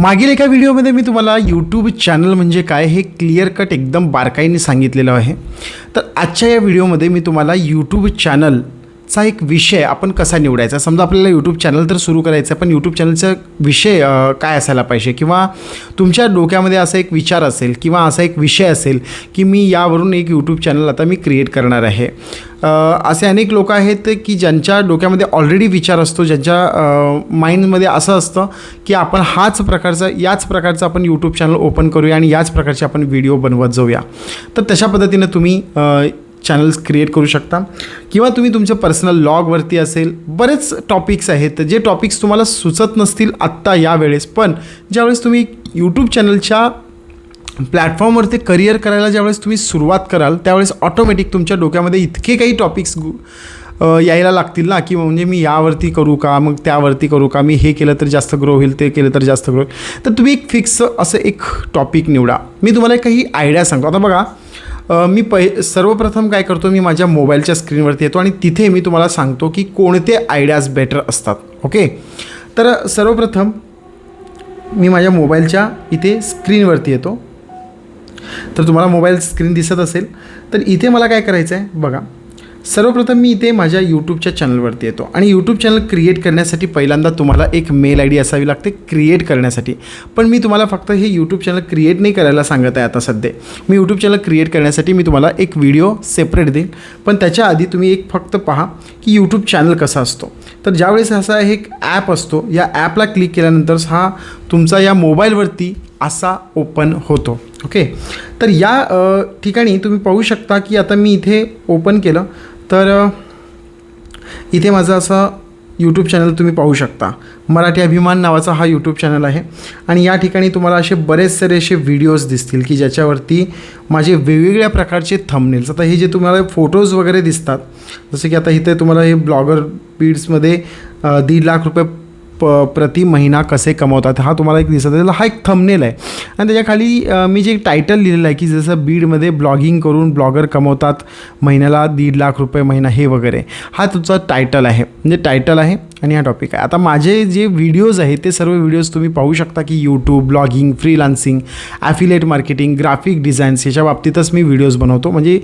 मागील एका व्हिडिओमध्ये मी तुम्हाला यूट्यूब चॅनल म्हणजे काय हे क्लिअर कट एकदम बारकाईने सांगितलेलं आहे. तर आजच्या या व्हिडिओमध्ये मी तुम्हाला यूट्यूब चॅनल चा एक विषय आपण कसा निवडायचा? समजा आपल्याला यूट्यूब चॅनल तर सुरू करायचं आहे पण यूट्यूब चॅनलचा विषय काय असायला पाहिजे? किंवा तुमच्या डोक्यामध्ये असा एक विचार असेल किंवा असा एक विषय असेल की मी यावरून एक यूट्यूब चॅनल आता मी क्रिएट करणार आहे. असे अनेक लोक आहेत की ज्यांच्या डोक्यामध्ये ऑलरेडी विचार असतो ज्यांच्या माइंडमध्ये असं असतं की आपण हाच प्रकारचा याच प्रकारचं आपण यूट्यूब चॅनल ओपन करूया आणि याच प्रकारचे आपण व्हिडिओ बनवत जाऊया. तर तशा पद्धतीनं तुम्ही चॅनल्स क्रिएट करू शकता. किंवा तुम्ही तुमच्या पर्सनल लॉगवरती असेल बरेच टॉपिक्स आहेत. जे टॉपिक्स तुम्हाला सुचत नसतील आत्ता यावेळेस पण ज्यावेळेस तुम्ही यूट्यूब चॅनलच्या प्लॅटफॉर्मवरती करिअर करायला ज्यावेळेस तुम्ही सुरुवात कराल त्यावेळेस ऑटोमॅटिक तुमच्या डोक्यामध्ये इतके काही टॉपिक्स यायला लागतील ना की म्हणजे मी यावरती करू का मग त्यावरती करू का मी हे केलं तर जास्त ग्रो होईल ते केलं तर जास्त ग्रो होईल. तर तुम्ही एक फिक्स असं एक टॉपिक निवडा. मी तुम्हाला काही आयडिया सांगतो. आता बघा मी पै सर्वप्रथम काय करतो मी माझ्या मोबाईलच्या स्क्रीनवरती येतो आणि तिथे मी तुम्हाला सांगतो की कोणते आयडियाज बेटर असतात ओके? तर सर्वप्रथम मी माझ्या मोबाईलच्या इथे स्क्रीनवरती येतो. तर तुम्हाला मोबाईल स्क्रीन दिसत असेल तर इथे मला काय करायचं आहे बघा. सर्वप्रथम मी इथे माझ्या यूट्यूबच्या चॅनलवरती येतो. आणि यूट्यूब चॅनल क्रिएट करण्यासाठी पहिल्यांदा तुम्हाला एक मेल आय डी असावी लागते क्रिएट करण्यासाठी. पण मी तुम्हाला फक्त हे यूट्यूब चॅनल क्रिएट नाही करायला सांगत आहे आता सध्या. मी यूट्यूब चॅनल क्रिएट करण्यासाठी मी तुम्हाला एक व्हिडिओ सेपरेट देईन. पण त्याच्या आधी तुम्ही एक फक्त पहा की यूट्यूब चॅनल कसा असतो. तर ज्यावेळेस असा एक ॲप असतो या ॲपला क्लिक केल्यानंतर हा तुमचा या मोबाईलवरती असा ओपन होतो. ओके तर या ठिकाणी तुम्ही पाहू शकता की आता मी इथे ओपन केलं. तर इथे माझं असं यूट्यूब चॅनल तुम्ही पाहू शकता. मराठी अभिमान नावाचा हा यूट्यूब चॅनल आहे. आणि या ठिकाणी तुम्हाला असे बरेच सारे असे व्हिडिओज दिसतील की ज्याच्यावरती माझे वेगवेगळ्या प्रकारचे थंबनेल्स आता हे जे तुम्हाला फोटोज वगैरे दिसतात जसं की आता इथे तुम्हाला हे ब्लॉगर बीड्समध्ये दीड लाख रुपये प प्रति महिना कसे कमवतात हा तुम्हाला एक दिसत असेल हा एक थंबनेल आहे. आणि त्याच्याखाली मी जे टायटल लिहिलेलं आहे की जसं बीडमध्ये ब्लॉगिंग करून ब्लॉगर कमवतात महिन्याला दीड लाख रुपये महिना हे वगैरे. हा तुमचा टायटल आहे. म्हणजे टायटल आहे आणि हा टॉपिक आहे. आता माझे जे व्हिडिओज आहेत ते सर्व व्हिडिओज तुम्ही पाहू शकता की YouTube blogging freelancing affiliate marketing graphic designs याच्या बाबतीतच मी व्हिडिओज बनवतो. म्हणजे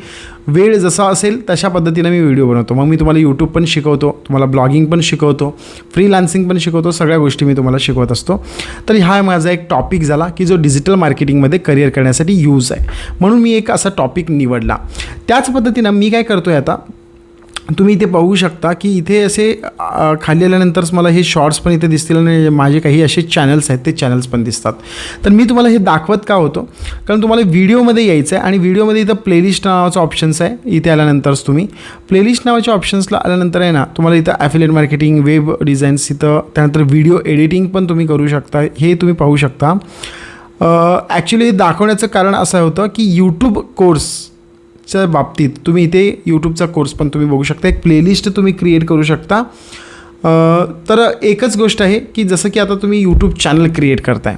वेळ जसा असेल तशा पद्धतीनं मी व्हिडिओ बनवतो. मग मी तुम्हाला यूट्यूब पण शिकवतो तुम्हाला ब्लॉगिंग पण शिकवतो फ्रीलान्सिंग पण शिकवतो सगळ्या गोष्टी मी तुम्हाला शिकवत असतो. तर हा माझा एक टॉपिक झाला की जो डिजिटल मार्केटिंगमध्ये करिअर करण्यासाठी यूज आहे. म्हणून मी एक असा टॉपिक निवडला. त्याच पद्धतीनं मी काय करतो आहे आता तुम्ही इथे पाहू शकता की इथे असे खाल्लेल्यानंतरच खाली आल्यानंतरच मला हे शॉर्ट्स पण इथे दिसतील आणि माझे काही असे चॅनल्स आहेत ते चॅनल्स पण दिसतात. तर मी तुम्हाला हे दाखवत का होतो? कारण तुम्हाला व्हिडिओमध्ये यायचं आहे आणि व्हिडिओमध्ये इथं प्लेलिस्ट नावाचं ऑप्शन्स आहे. इथे आल्यानंतरच तुम्ही. प्लेलिस्ट नावाच्या ऑप्शन्सला आल्यानंतर आहे ना तुम्हाला इथं ॲफिलेट मार्केटिंग वेब डिझाईन्स इथं त्यानंतर व्हिडिओ एडिटिंग पण तुम्ही करू शकता. हे तुम्ही पाहू शकता. ॲक्च्युली दाखवण्याचं कारण असं होतं की यूट्यूब च्या बाबतीत तुम्ही इथे यूट्यूबचा कोर्स पण तुम्ही बघू शकता. एक प्लेलिस्ट तुम्ही क्रिएट करू शकता. तर एकच गोष्ट आहे की जसं की आता तुम्ही यूट्यूब चॅनल क्रिएट करताय.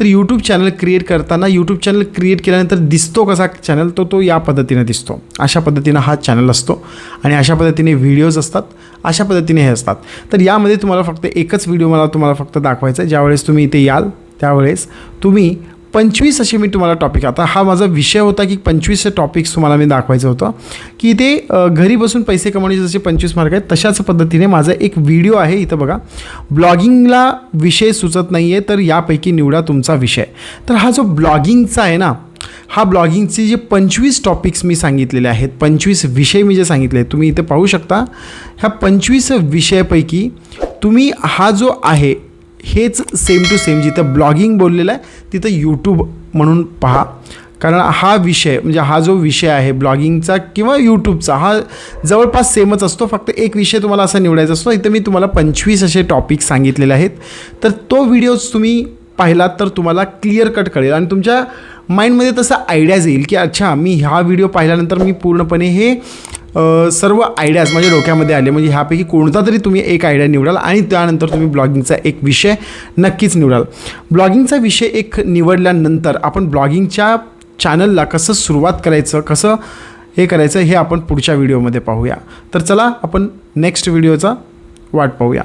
तर यूट्यूब चॅनल क्रिएट करताना यूट्यूब चॅनल क्रिएट केल्यानंतर दिसतो कसा चॅनल तो तो या पद्धतीनं दिसतो. अशा पद्धतीनं हा चॅनल असतो. आणि अशा पद्धतीने व्हिडिओज असतात. अशा पद्धतीने हे असतात. तर यामध्ये तुम्हाला फक्त एकच व्हिडिओ मला तुम्हाला फक्त दाखवायचा आहे. ज्यावेळेस तुम्ही इथे याल त्यावेळेस तुम्ही पंचवीस असे मी तुम्हाला टॉपिक आता हा माझा विषय होता की पंचवीस टॉपिक्स तुम्हाला मी दाखवायचं होतं की ते घरी बसून पैसे कमवण्याचे जसे पंचवीस मार्क आहेत तशाच पद्धतीने माझा एक व्हिडिओ आहे इथं बघा. ब्लॉगिंगला विषय सुचत नाही आहे तर यापैकी निवडा तुमचा विषय. तर हा जो ब्लॉगिंगचा आहे ना हा ब्लॉगिंगचे जे पंचवीस टॉपिक्स मी सांगितलेले आहेत पंचवीस विषय मी जे सांगितले आहेत तुम्ही इथे पाहू शकता. ह्या पंचवीस विषयापैकी तुम्ही हा जो आहे हेच सेम टू सेम जिथं ब्लॉगिंग बोललेलं आहे तिथं यूट्यूब म्हणून पहा. कारण हा विषय म्हणजे हा जो विषय आहे ब्लॉगिंगचा किंवा यूट्यूबचा हा जवळपास सेमच असतो. फक्त एक विषय तुम्हाला असा निवडायचा असतो इथं मी तुम्हाला पंचवीस असे टॉपिक सांगितलेले आहेत. तर तो व्हिडिओज तुम्ही पाहिलात तर तुम्हाला क्लिअर कट कळेल. आणि तुमच्या माइंडमध्ये तसा आयडियाज येईल की अच्छा मी हा व्हिडिओ पाहिल्यानंतर मी पूर्णपणे हे सर्व आयडियाज माझ्या डोक्यामध्ये आले. म्हणजे ह्यापैकी कोणता तरी तुम्ही एक आयडिया निवडाल आणि त्यानंतर तुम्ही ब्लॉगिंगचा एक विषय नक्कीच निवडाल. ब्लॉगिंगचा विषय एक निवडल्यानंतर आपण ब्लॉगिंगच्या चॅनलला कसं सुरुवात करायचं कसं हे करायचं हे आपण पुढच्या व्हिडिओमध्ये पाहूया. तर चला आपण नेक्स्ट व्हिडिओचा वाट पाहूया.